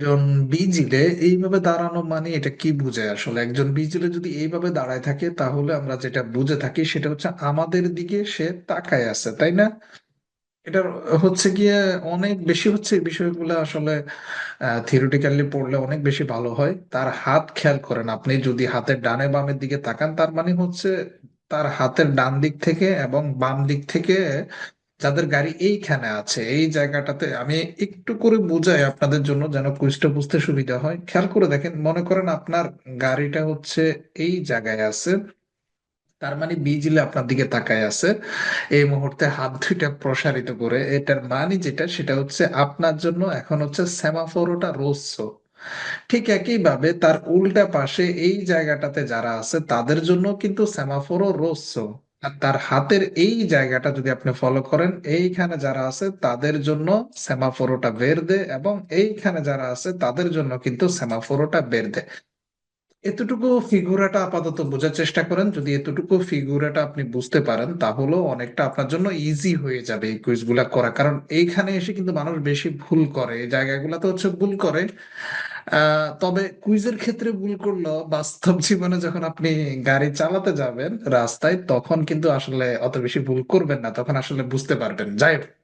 একজন বিজিলে এইভাবে দাঁড়ানো মানে এটা কি বুঝায়? আসলে একজন বিজিলে যদি এইভাবে দাঁড়ায় থাকে, তাহলে আমরা যেটা বুঝে থাকি সেটা হচ্ছে আমাদের দিকে সে তাকায় আছে, তাই না? এটা হচ্ছে গিয়ে অনেক বেশি হচ্ছে এই বিষয়গুলো আসলে থিওরিটিক্যালি পড়লে অনেক বেশি ভালো হয়। তার হাত খেয়াল করেন আপনি, যদি হাতের ডানে বামের দিকে তাকান, তার মানে হচ্ছে তার হাতের ডান দিক থেকে এবং বাম দিক থেকে যাদের গাড়ি এইখানে আছে, এই জায়গাটাতে আমি একটু করে বুঝাই আপনাদের জন্য যেন কুইজটা বুঝতে সুবিধা হয়। খেয়াল করে দেখেন, মনে করেন আপনার গাড়িটা হচ্ছে এই জায়গায় আছে, তার মানে বিজিলে আপনার দিকে তাকায় আছে। এই মুহূর্তে হাত দুইটা প্রসারিত করে, এটার মানে যেটা, সেটা হচ্ছে আপনার জন্য এখন হচ্ছে সেমাফোরোটা রোসো ঠিক একইভাবে তার উল্টা পাশে এই জায়গাটাতে যারা আছে, তাদের জন্য কিন্তু সেমাফোরও আর তার হাতের এই জায়গাটা যদি আপনি ফলো করেন, এইখানে যারা আছে তাদের জন্য সেমাফোরোটা বের দে এবং এইখানে যারা আছে তাদের জন্য কিন্তু সেমাফোরোটা বেরদে এতটুকু ফিগুরাটা আপাতত বোঝার চেষ্টা করেন। যদি এতটুকু ফিগুরাটা আপনি বুঝতে পারেন, তাহলেও অনেকটা আপনার জন্য ইজি হয়ে যাবে এই কুইজগুলা করা। কারণ এইখানে এসে কিন্তু মানুষ বেশি ভুল করে। এই জায়গাগুলোতে হচ্ছে ভুল করে। তবে কুইজের ক্ষেত্রে ভুল করলেও বাস্তব জীবনে যখন আপনি গাড়ি চালাতে যাবেন রাস্তায়, তখন কিন্তু আসলে অত বেশি ভুল করবেন না, তখন আসলে বুঝতে পারবেন। যাই হোক।